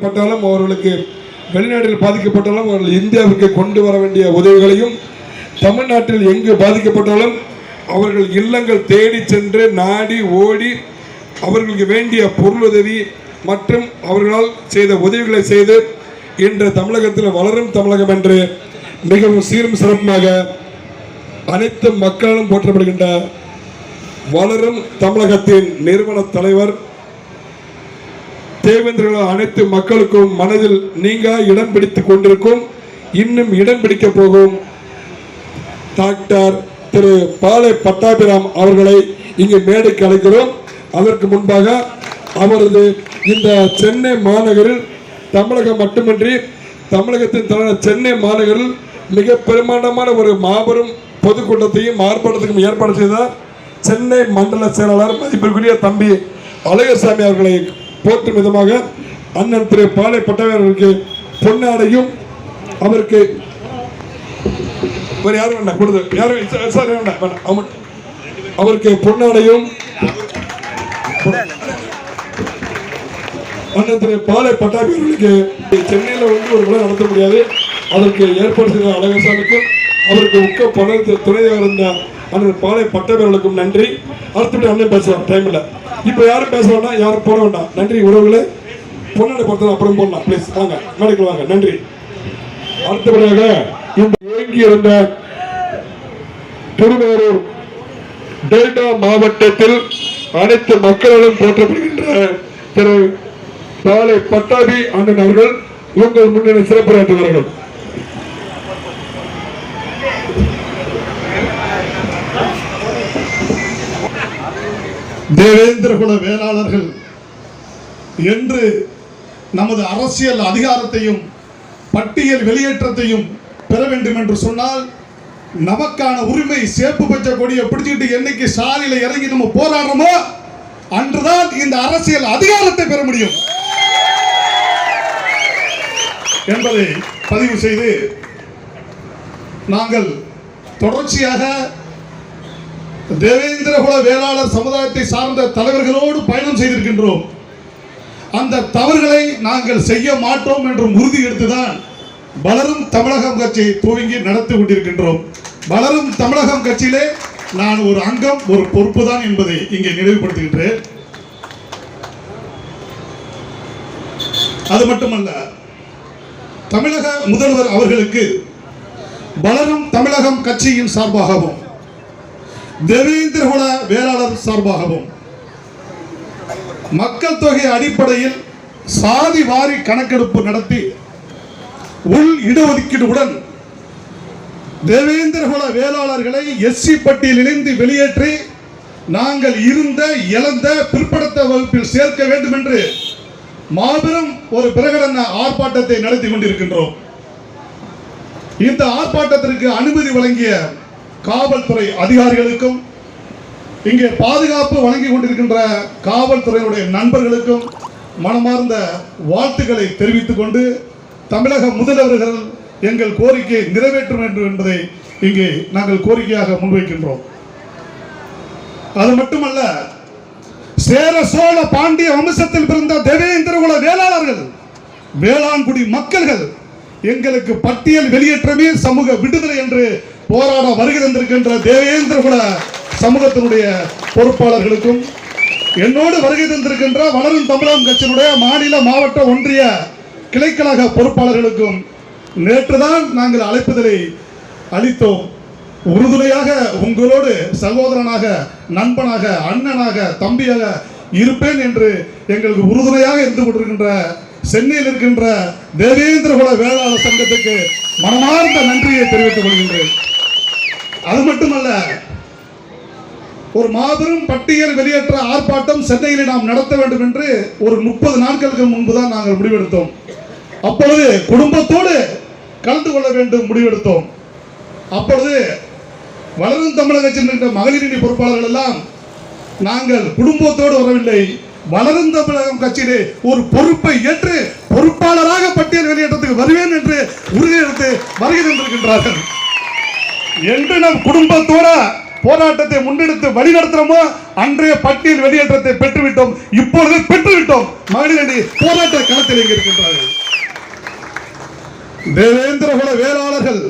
பாதிக்கப்பட்டாலும் அவர்களுக்கு வெளிநாட்டில் பாதிக்கப்பட்டாலும் அவர்கள் இந்தியாவுக்கு கொண்டு வர வேண்டிய உதவிகளையும் தமிழ்நாட்டில் எங்கு பாதிக்கப்பட்டாலும் அவர்கள் இல்லங்கள் தேடி சென்று நாடி ஓடி அவர்களுக்கு வேண்டிய பொருளுதவி மற்றும் அவர்களால் செய்த உதவிகளை செய்து இன்று தமிழகத்தில் வளரும் தமிழகம் என்று மிகவும் சீரும் சிறப்புமாக அனைத்து மக்களும் போற்றப்படுகின்ற வளரும் தமிழகத்தின் நிறுவன தலைவர் தேவேந்திரர்கள் அனைத்து மக்களுக்கும் மனதில் நீங்க இடம் பிடித்துக் கொண்டிருக்கும். இன்னும் இடம் பிடிக்க போகும். டாக்டர் திரு பாலை பட்டாபிராம் அவர்களை இங்கு மேடைக்கு அழைக்கிறோம். அதற்கு முன்பாக அவரது இந்த சென்னை மாநகரில் தமிழகம் மட்டுமின்றி தமிழகத்தின் தலைநகர் சென்னை மாநகரில் மிக பெருமாண்டமான ஒரு மாபெரும் பொதுக்கூட்டத்தையும் ஆர்ப்பாட்டத்துக்கும் ஏற்பாடு செய்தார். சென்னை மண்டல செயலாளர் மதிப்பிற்குரிய தம்பி அழகர்சாமி அவர்களை போற்றும் விதமாக அண்ணன் திரு பாலை பொன்னாடையும் அவருக்கு வேறு யாரும் வேண்டாம் கொடுத்து யாரும் சார், வேண்டாம் வேண்டாம். அவருக்கு பொன்னாடையும் அண்ணன் திரு பாலை பட்டாபியர்களுக்கு சென்னையில் வந்து ஒரு விழா நடத்த முடியாது. அதற்கு ஏற்பாடு செய்த அழகசாமிக்கும் அவருக்கு உக்க பண துணையாக இருந்த அண்ணன் பாலை பட்டவர்களுக்கும் நன்றி. அடுத்தபடி அண்ணன் பேசலாம் டைம் இல்லை. இப்போ யாரும் பேச வேண்டாம் யாரும் போட வேண்டாம். நன்றி உறவுகளே. பொண்ணு பொறுத்தவரை அப்புறம் போடலாம் ப்ளீஸ் வாங்க மேடைக்கு வாங்க. நன்றி. அடுத்தபடியாக இந்த இயங்கி இருந்த திருவாரூர் டெல்டா மாவட்டத்தில் அனைத்து மக்களாலும் போற்றப்படுகின்ற திரு பாலை பட்டாபி அண்ணன் அவர்கள் உங்கள் முன்னணி சிறப்புரையாற்றுவார்கள் தேவேந்திரகுல வேளாளர்கள் என்று நமது அரசியல் அதிகாரத்தையும் பட்டியல் வெளியேற்றத்தையும் பெற வேண்டும் என்று சொன்னால் நமக்கான உரிமை சேப்பு பச்சை கொடியை பிடிச்சிட்டு என்னைக்கு சாலையில் இறங்கி நம்ம போராடுறோமோ அன்றுதான் இந்த அரசியல் அதிகாரத்தை பெற முடியும். என்பதை பதிவு செய்து நாங்கள் தொடர்ச்சியாக தேவேந்திரகுல வேளாளர் சமுதாயத்தை சார்ந்த தலைவர்களோடு பயணம் செய்திருக்கின்றோம். அந்த தவறுகளை நாங்கள் செய்ய மாட்டோம் என்றும் உறுதி எடுத்துதான் வளரும் தமிழகம் கட்சியை துவங்கி நடத்தி கொண்டிருக்கின்றோம். வளரும் தமிழகம் கட்சியிலே நான் ஒரு அங்கம் ஒரு பொறுப்பு தான் என்பதை இங்கே நினைவுபடுத்துகின்றேன். அது மட்டுமல்ல தமிழக முதல்வர் அவர்களுக்கு வளரும் தமிழகம் கட்சியின் சார்பாகவும் தேவேந்திரகுல வேளாளர் சார்பாகவும் மக்கள் தொகை அடிப்படையில் சாதி வாரி கணக்கெடுப்பு நடத்தி உள் இடஒதுக்கீடுடன் தேவேந்திரகுல வேளாளர்களை எஸ்சி பட்டியலிலிருந்து வெளியேற்றி நாங்கள் இருந்த இழந்த பிற்படுத்த வகுப்பில் சேர்க்க வேண்டும் என்று மாபெரும் ஒரு பிரகடன ஆர்ப்பாட்டத்தை நடத்தி கொண்டிருக்கின்றோம். இந்த ஆர்ப்பாட்டத்திற்கு அனுமதி வழங்கிய காவல்துறை அதிகாரிகளுக்கும் இங்கே பாதுகாப்பு வழங்கி கொண்டிருக்கின்ற காவல்துறையினுடைய நண்பர்களுக்கும் மனமார்ந்த வாழ்த்துக்களை தெரிவித்துக் கொண்டு தமிழக முதல்வர்கள் எங்கள் கோரிக்கையை நிறைவேற்ற வேண்டும் என்பதை இங்கே நாங்கள் கோரிக்கையாக முன்வைக்கின்றோம். அது மட்டுமல்ல சேர சோழ பாண்டிய வம்சத்தில் பிறந்த தேவேந்திரகுல வேளாளர்கள் வேளாண்குடி மக்கள்கள் எங்களுக்கு பட்டியல் வெளியேற்றமே சமூக விடுதலை என்று போராட வருகை தந்திருக்கின்ற தேவேந்திரகுல சமூகத்தினுடைய பொறுப்பாளர்களுக்கும் என்னோடு வருகை தந்திருக்கின்ற வளரும் தமிழகம் கட்சியினுடைய மாநில மாவட்ட ஒன்றிய கிளைக்கழக பொறுப்பாளர்களுக்கும் நேற்றுதான் நாங்கள் அழைப்புதலை அளித்தோம். உறுதுணையாக உங்களோடு சகோதரனாக நண்பனாக அண்ணனாக தம்பியாக இருப்பேன் என்று எங்களுக்கு உறுதுணையாக இருந்து கொண்டிருக்கின்ற சென்னையில் இருக்கின்ற தேவேந்திரகுல வேளாளர் சங்கத்துக்கு மனமார்ந்த நன்றியை தெரிவித்துக் கொள்கின்றேன். அது மட்டுமல்ல ஒரு மாபெரும் பட்டியல் வெளியேற்ற ஆர்ப்பாட்டம் சென்னையில் நாம் நடத்த வேண்டும் என்று ஒரு முப்பது நாட்களுக்கு முன்பு தான் நாங்கள் முடிவெடுத்தோம். அப்பொழுது குடும்பத்தோடு கலந்து கொள்ள வேண்டும் முடிவெடுத்தோம். அப்பொழுது வளரும் தமிழக கட்சியின் மகளிரணி பொறுப்பாளர்கள் எல்லாம் நாங்கள் குடும்பத்தோடு வரவில்லை. வளரும் தமிழகம் கட்சியிலே ஒரு பொறுப்பை ஏற்று பொறுப்பாளராக பட்டியல் வெளியேற்றத்துக்கு வருவேன் என்று உறுதியெடுத்து வருகை என்று நம் குடும்பத்தோட போராட்டத்தை முன்னெடுத்து வழிநடத்துறோமோ அன்றைய பட்டியல் வெளியேற்றத்தை பெற்றுவிட்டோம் இப்பொழுது பெற்றுவிட்டோம். மகளிரணி போராட்ட களத்தில் இங்கு இருக்கின்றார்கள்? தேவேந்திரகுல வேளாளர்கள்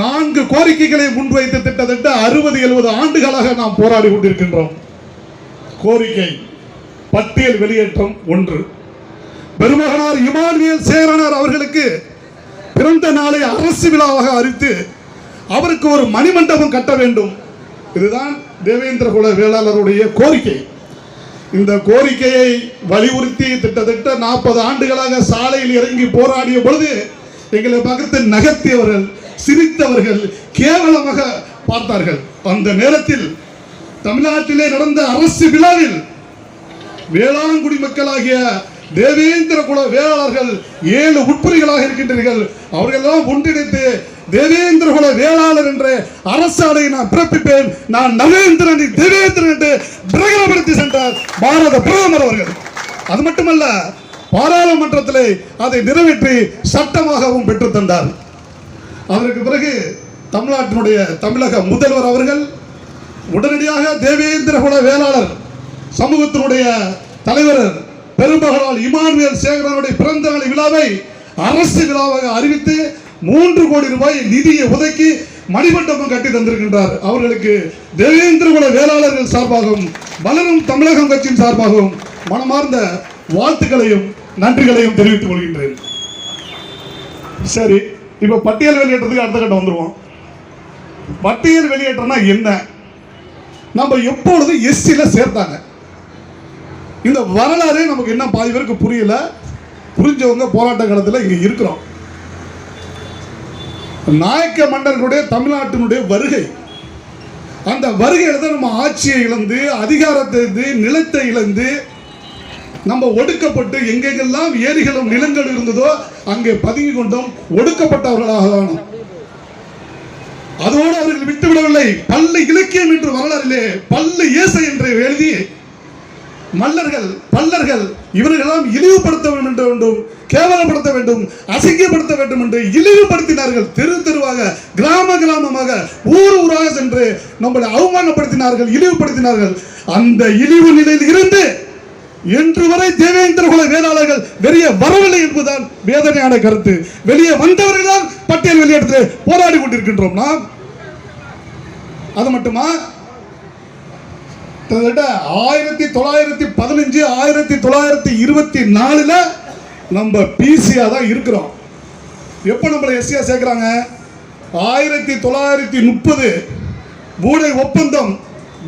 நான்கு கோரிக்கைகளை முன்வைத்து திட்டத்தட்ட அறுபது எழுபது ஆண்டுகளாக நாம் போராடி கொண்டிருக்கின்றோம். கோரிக்கை பட்டியல் வெளியேற்றம் ஒன்று. பெருமகனார் இமானுவேல் சேரனார் அவர்களுக்கு பிறந்த நாளை அரசு விழாவாக அறிவித்து அவருக்கு ஒரு மணிமண்டபம் கட்ட வேண்டும். இதுதான் தேவேந்திர குல வேளாளருடைய கோரிக்கை. இந்த கோரிக்கையை வலியுறுத்தி திட்டத்தட்ட நாற்பது ஆண்டுகளாக சாலையில் இறங்கி போராடிய பொழுது எங்களை பக்கத்து நகர்த்தியவர்கள் சிரித்தவர்கள் கேவலமாக பார்த்தார்கள். அந்த நேரத்தில் தமிழ்நாட்டிலே நடந்த அரசு விழாவில் வேளாண்குடி மக்களாகிய தேவேந்திர குல வேளாளர்கள் ஏழு உட்புரிகளாக இருக்கின்றீர்கள். அவர்களெல்லாம் ஒன்றிணைத்து தேவேந்திரகுல வேளாளர் என்ற அரசாடை நான் பிறப்பிப்பேன். நான் நவேந்திரன் தேவேந்திரன் என்று பிரகடனப்படுத்தி சென்றார் பாரத பிரதமர் அவர்கள். அது மட்டுமல்ல பாராளுமன்றத்திலே அதை நிறைவேற்றி சட்டமாகவும் பெற்றுத் தந்தார். அதற்கு பிறகு தமிழ்நாட்டினுடைய தமிழக முதல்வர் அவர்கள் உடனடியாக தேவேந்திரகுல வேளாளர் சமூகத்தினுடைய தலைவர் பெருமகளால் இமானுவேல் சேகரனுடைய பிறந்த நாள் விழாவை அரசு விழாவாக அறிவித்து மூன்று கோடி ரூபாய் நிதியை ஒதுக்கி மணிமண்டபம் கட்டி தந்திருக்கின்றார். அவர்களுக்கு தேவேந்திரகுல வேளாளர்கள் சார்பாகவும் வளரும் தமிழகம் கட்சியின் சார்பாகவும் மனமார்ந்த வாழ்த்துக்களையும் நன்றிகளையும் தெரிவித்துக் கொள்கின்றேன். சரி இப்ப பட்டியல் வெளியேற்றத்துக்கு அடுத்த கட்டம் வந்துருவோம். பட்டியல் வெளியேற்றம்னா என்ன? நம்ம எப்பொழுது எஸ்சில சேர்த்தாங்க. இந்த வரலாறே நமக்கு என்ன பாதி பேருக்கு புரியல? புரிஞ்சவங்க போராட்ட காலத்தில் இங்கே இருக்கிறோம். நாயக்க மன்னர்களுடைய தமிழ்நாட்டினுடைய வருகை. அந்த வருகையில் தான் நம்ம ஆட்சியை இழந்து அதிகாரத்தை இழந்து நிலத்தை இழந்து நம்ம ஒடுக்கப்பட்டு எங்கெங்கெல்லாம் ஏரிகளும் நிலங்கள் இருந்ததோ அங்கே பதுங்கி கொண்டோம் ஒடுக்கப்பட்டவர்களாக ஆனோம் அதோடு அவர்கள் விட்டுவிடவில்லை. பல்லு இலக்கியம் என்று வரலாறிலே பல்லு ஏசை என்று எழுதி மல்லர்கள் பல்லர்கள் இவர்களெல்லாம் இழிவுபடுத்த வேண்டும் கேவலப்படுத்த வேண்டும் அசிங்கப்படுத்த வேண்டும் என்று இழிவுபடுத்தினார்கள். தெரு தெருவாக கிராம கிராமமாக ஊர் ஊராக சென்று நம்மளை அவமானப்படுத்தினார்கள் இழிவுபடுத்தினார்கள். அந்த இழிவு நிலையில் இருந்து இன்று வரை தேவேந்திர குல வேளாளர்கள் வெளியே வரவில்லை என்பதுதான் வேதனையான கருத்து. வெளியே வந்தவர்கள் தான் பட்டியல் வெளியிடத்தில் போராடி கொண்டிருக்கின்றோம் நாம். அது மட்டுமா? கிட்டத்தட்ட ஆயிரத்தி தொள்ளாயிரத்தி பதினஞ்சு ஆயிரத்தி தொள்ளாயிரத்தி இருபத்தி நாலுல நம்ம பிசியாக தான் இருக்கிறோம். எப்போ நம்மளை எஸ்சியாக சேர்க்குறாங்க? ஆயிரத்தி தொள்ளாயிரத்தி முப்பது பூனை ஒப்பந்தம்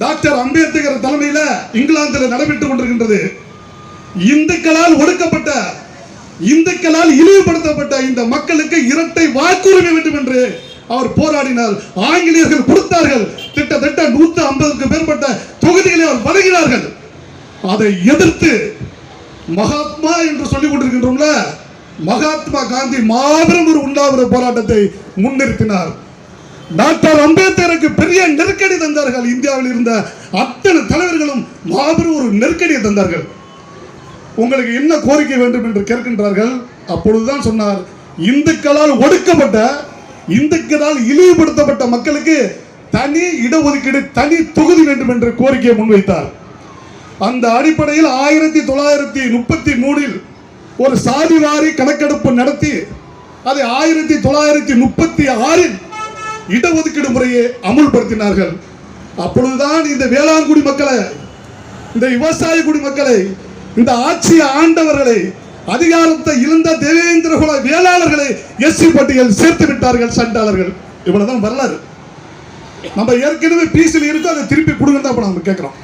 டாக்டர் அம்பேத்கர் தலைமையில் இங்கிலாந்தில் நடைபெற்றுக் கொண்டிருக்கின்றது. இந்துக்களால் ஒடுக்கப்பட்ட இந்துக்களால் இழிவுபடுத்தப்பட்ட இந்த மக்களுக்கு இரட்டை வாக்குரிமை வேண்டும் என்று அவர் போராடினார் ஆங்கிலேயர்கள் கொடுத்தார்கள். கிட்டத்தட்ட நூத்தி ஐம்பதுக்கு மேற்பட்ட தொகுதிகளை அவர் வழங்கினார்கள் அதை எதிர்த்து மகாத்மா என்று சொல்லிக் கொண்டிருக்கின்றோம்ல மகாத்மா காந்தி மாபெரும் ஒரு உண்ணாவிர போராட்டத்தை முன்னிறுத்தினார். டாக்டர் அம்பேத்கருக்கு பெரிய நெருக்கடி தந்தார்கள். இந்தியாவில் இருந்த அத்தனை தலைவர்களும் மாபெரும் ஒரு நெருக்கடியை தந்தார்கள். உங்களுக்கு என்ன கோரிக்கை வேண்டும் என்று கேட்கின்றார்கள்? அப்பொழுதுதான் சொன்னார் இந்துக்களால் ஒடுக்கப்பட்ட இந்துக்களால் இழிவுபடுத்தப்பட்ட மக்களுக்கு தனி இடஒதுக்கீடு தனி தொகுதி வேண்டும் என்று கோரிக்கையை முன்வைத்தார். அந்த அடிப்படையில் ஆயிரத்தி தொள்ளாயிரத்தி முப்பத்தி மூணில் ஒரு சாதிவாரி கணக்கெடுப்பு நடத்தி அதை ஆயிரத்தி தொள்ளாயிரத்தி முப்பத்தி ஆறில் இடஒதுக்கீடு முறையை அமுல்படுத்தினார்கள். அப்பொழுதுதான் இந்த வேளாண்குடி மக்களை இந்த விவசாய குடிமக்களை இந்த ஆட்சியை ஆண்டவர்களை அதிகாரத்தை இழந்த தேவேந்திர குல வேளாளர்களை எஸ்சி பட்டியல் சேர்த்து விட்டார்கள் சண்டாளர்கள். இவ்வளவுதான் வரலாறு. நம்ம ஏற்கனவே பீசில் இருக்கோ அதை திருப்பி கொடுங்க தான் நம்ம கேட்கிறோம்.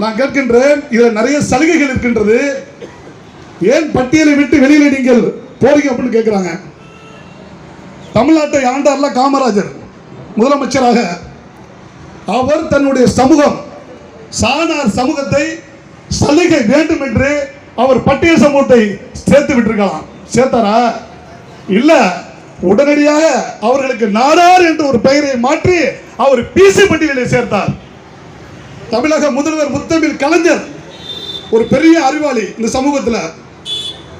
நான் கேட்கின்றேன் இதுல நிறைய சலுகைகள் இருக்கின்றது. ஏன் பட்டியலை விட்டு வெளியில நீங்கள் போறீங்க அப்படின்னு கேட்கிறாங்க. தமிழ்நாட்டை ஆண்டார்ல காமராஜர் முதலமைச்சராக. அவர் தன்னுடைய சமூகம் சாணார் சமூகத்தை சலுகை வேண்டும் என்று அவர் பட்டியல் சமூகத்தை சேர்த்து விட்டுருக்கலாம். சேர்த்தாரா? இல்ல. உடனடியாக அவர்களுக்கு நாடார் என்று ஒரு பெயரை மாற்றி அவர் பிசி பட்டியலை சேர்த்தார். தமிழக முதல்வர் முத்தமிழ் கலைஞர் ஒரு பெரிய அறிவாளி இந்த சமூகத்தில்.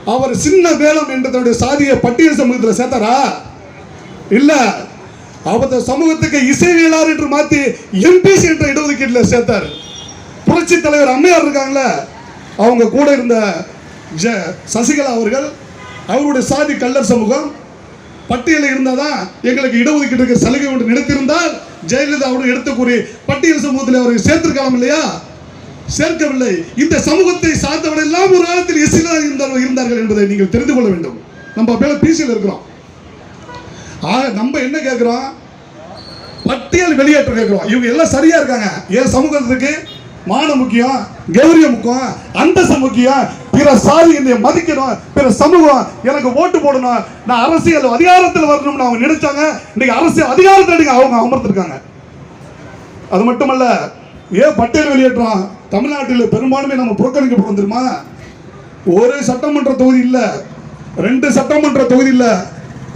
அவர் சின்ன வேலம் என்ற தன்னுடைய சாதிய பட்டியல் சமூகத்தில் சேர்த்தாரா? இல்ல. அவர் சமூகத்துக்கு இசைவியலார் என்று மாற்றி எம்பிசி என்ற இடஒதுக்கீட்டில் சேர்த்தார். புரட்சி தலைவர் அம்மையார் இருக்காங்களே அவங்க கூட இருந்த ஜ சசிகலா அவர்கள் அவருடைய சாதி கள்ளர் சமூகம் பட்டியலில் இருந்தாதான் எங்களுக்கு இடஒதுக்கீட்டுக்கு சலுகை ஒன்று நினைத்திருந்தால் ஜெயலலிதா அவர்கள் எடுத்து கூறி பட்டியல் சமூகத்தில் அவர்கள் சேர்த்திருக்கலாம் இல்லையா? சேர்க்கவில்லை. இந்த சமூகத்தை சார்ந்தவர்கள் எல்லாம் ஒரு காலத்தில் எஸ்சிலா இருந்தார்கள் இருந்தார்கள் என்பதை நீங்கள் தெரிந்து கொள்ள வேண்டும். நம்ம மேல பிசியில் இருக்கிறோம். ஆக நம்ம என்ன கேட்கிறோம்? பட்டியல் வெளியேற்ற கேட்கிறோம். இவங்க எல்லாம் சரியா இருக்காங்க. ஏன் சமூகத்துக்கு? மான முக்கியம் கௌரிய முக்கியம் அந்தஸ்து முக்கியம் பிற சாதி என்னை மதிக்கணும் பிற சமூகம் எனக்கு ஓட்டு போடணும். நான் அரசியல் அதிகாரத்தில் வரணும்னு அவங்க நினைச்சாங்க. இன்னைக்கு அரசியல் அதிகாரத்தில் நீங்க அவங்க அமர்ந்திருக்காங்க. அது மட்டுமல்ல ஏன் பட்டியல் வெளியேற்றம் தமிழ்நாட்டில் பெரும்பான்மை நம்ம புறக்கணிக்கப்படும் தெரியுமா ஒரு சட்டமன்ற தொகுதி இல்லை ரெண்டு சட்டமன்ற தொகுதி இல்லை.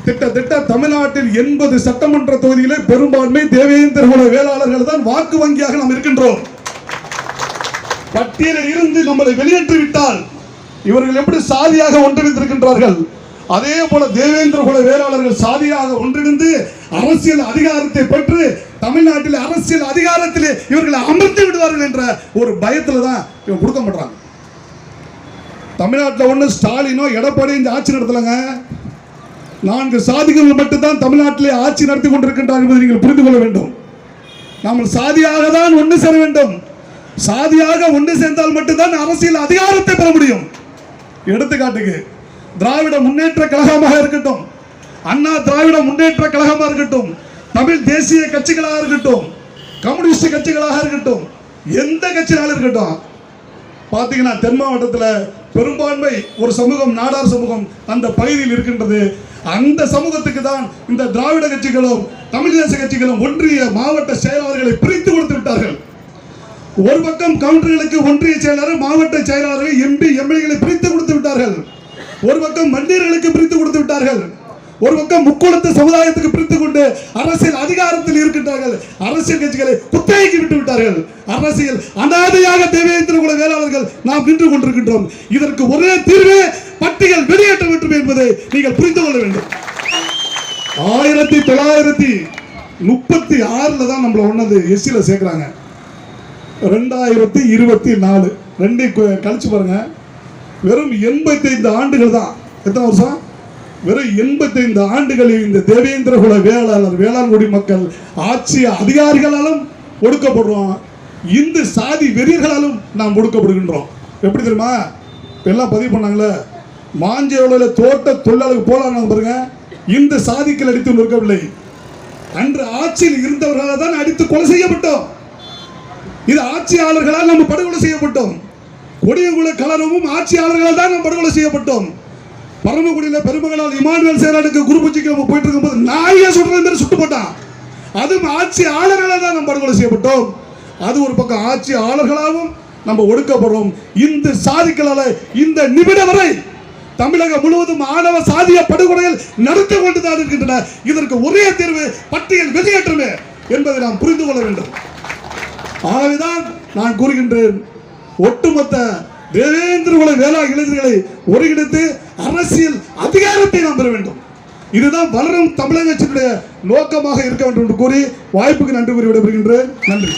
திட்டத்திட்ட தமிழ்நாட்டில் எண்பது சட்டமன்ற தொகுதியிலே பெரும்பான்மை தேவேந்திர வேளாளர்கள் தான் வாக்கு வங்கியாக நாம் இருக்கின்றோம். பட்டியலில் இருந்து நம்மளை வெளியேற்றி விட்டால் இவர்கள் எப்படி சாதியாக ஒன்றிணைந்திருக்கின்றார்கள்? அதே போல தேவேந்திர குல வேளாளர்கள் சாதியாக ஒன்றிணைந்து அரசியல் அதிகாரத்தை பெற்று தமிழ்நாட்டில் அரசியல் அதிகாரத்தில் இவர்களை அமர்த்தி விடுவார்கள் என்ற ஒரு பயத்தில் தான் இவங்க கொடுக்க மாட்டாங்க தமிழ்நாட்டில் ஒன்று ஸ்டாலினோ எடப்பாடி இந்த ஆட்சி நடத்தலைங்க. நான்கு சாதிகள் மட்டும்தான் தமிழ்நாட்டிலே ஆட்சி நடத்தி கொண்டிருக்கின்றார் என்பதை நீங்கள் புரிந்து கொள்ள வேண்டும். நாம் சாதியாக தான் ஒன்று சேர வேண்டும். சாதியாக ஒன்று சேர்ந்தால் மட்டும்தான் அரசியல் அதிகாரத்தை பெற முடியும். எடுத்துக்காட்டுக்கு திராவிட முன்னேற்ற கழகமாக இருக்கட்டும் அண்ணா திராவிட முன்னேற்ற கழகமாக இருக்கட்டும் தமிழ் தேசிய கட்சிகளாக இருக்கட்டும் கம்யூனிஸ்ட் கட்சிகளாக இருக்கட்டும் எந்த கட்சியாக இருக்கட்டும் பார்த்தீங்கன்னா தென் மாவட்டத்தில் பெரும்பான்மை ஒரு சமூகம் நாடார் சமூகம் அந்த பகுதியில் இருக்கின்றது. அந்த சமூகத்துக்கு தான் இந்த திராவிட கட்சிகளும் தமிழ் தேச கட்சிகளும் ஒன்றிய மாவட்ட செயலாளர்களை பிரித்து கொடுத்து விட்டார்கள். ஒரு பக்கம் கவுண்டர்களுக்கு ஒன்றிய செயலாளர் மாவட்ட செயலாளர்கள் எம்பி எம்எல்ஏகளை பிரித்து கொடுத்து விட்டார்கள். ஒரு பக்கம் மண்டியர்களுக்கு பிரித்து கொடுத்து விட்டார்கள். ஒரு பக்கம் முக்கோணத்து சமுதாயத்துக்கு பிரித்து கொண்டு அரசியல் அதிகாரத்தில் இருக்கின்றார்கள். அரசியல் கட்சிகளை குத்தகைக்கு விட்டு விட்டார்கள். அரசியல் அனாதையாக தேவையத்தில் உள்ள வேளாளர்கள் நாம் நின்று கொண்டிருக்கின்றோம். இதற்கு ஒரே தீர்வு பட்டியல் வெளியேற்ற வேண்டும் என்பதை நீங்கள் புரிந்து கொள்ள வேண்டும். ஆயிரத்தி தொள்ளாயிரத்தி முப்பத்தி ஆறுல தான் நம்மள ஒன்னது எஸ்சியில சேர்க்கிறாங்க. ரெண்டாயிரத்தி இருபத்தி நாலு. ரெண்டையும் கழிச்சு பாருங்க. வெறும் எண்பத்தைந்து ஆண்டுகள் தான். எத்தனை வருஷம்? வெறும் எண்பத்தைந்து ஆண்டுகளில் இந்த தேவேந்திர குல வேளாளர் வேளாண்குடி மக்கள் ஆட்சி அதிகாரிகளாலும் ஒடுக்கப்படுறோம். இந்து சாதி வெறியர்களாலும் நாம் ஒடுக்கப்படுகின்றோம். எப்படி தெரியுமா? எல்லாம் பதிவு பண்ணாங்களே. மாஞ்சோலையில் தோட்ட தொழிலாளர்கள் போலாங்க பாருங்க. இந்த சாதிக்கள் அடித்து நிற்கவில்லை அன்று ஆட்சியில் இருந்தவர்களால் தான் அடித்து கொலை செய்யப்பட்டோம். இது ஆட்சியாளர்களால் நம்ம படுகொலை செய்யப்பட்டோம். கொடியகுல கலரவும் ஆட்சியாளர்களால் தான் நம்ம படுகொலை செய்யப்பட்டோம். பரமக்குடியில் பெருமகளால் இமானுவேல் செயலாளுக்கு குரு நம்ம போயிட்டு இருக்கும்போது நாயே சுடுறது மாதிரி சுட்டு போட்டான் அதுவும் ஆட்சியாளர்களால் தான் நம்ம படுகொலை செய்யப்பட்டோம். அது ஒரு பக்கம் ஆட்சியாளர்களாகவும் நம்ம ஒடுக்கப்படுறோம். இந்த சாதிக்களால் இந்த நிமிட வரை தமிழகம் முழுவதும் ஆணவ சாதிய படுகொலைகள் நடத்தி கொண்டுதான் இருக்கின்றன. இதற்கு ஒரே தீர்வு பட்டியல் வெளியேற்றமே என்பதை நாம் புரிந்து கொள்ள வேண்டும். ஆகவேதான் நான் கூறுகின்றேன். ஒட்டுமொத்த தேவேந்திர குல வேளா இளைஞர்களை ஒருங்கிணைத்து அரசியல் அதிகாரத்தை நாம் பெற வேண்டும். இதுதான் வளரும் தமிழகத்தினுடைய நோக்கமாக இருக்க வேண்டும் என்று கூறி வாய்ப்புக்கு நன்றி கூறி விடைபெறுகின்றேன். நன்றி.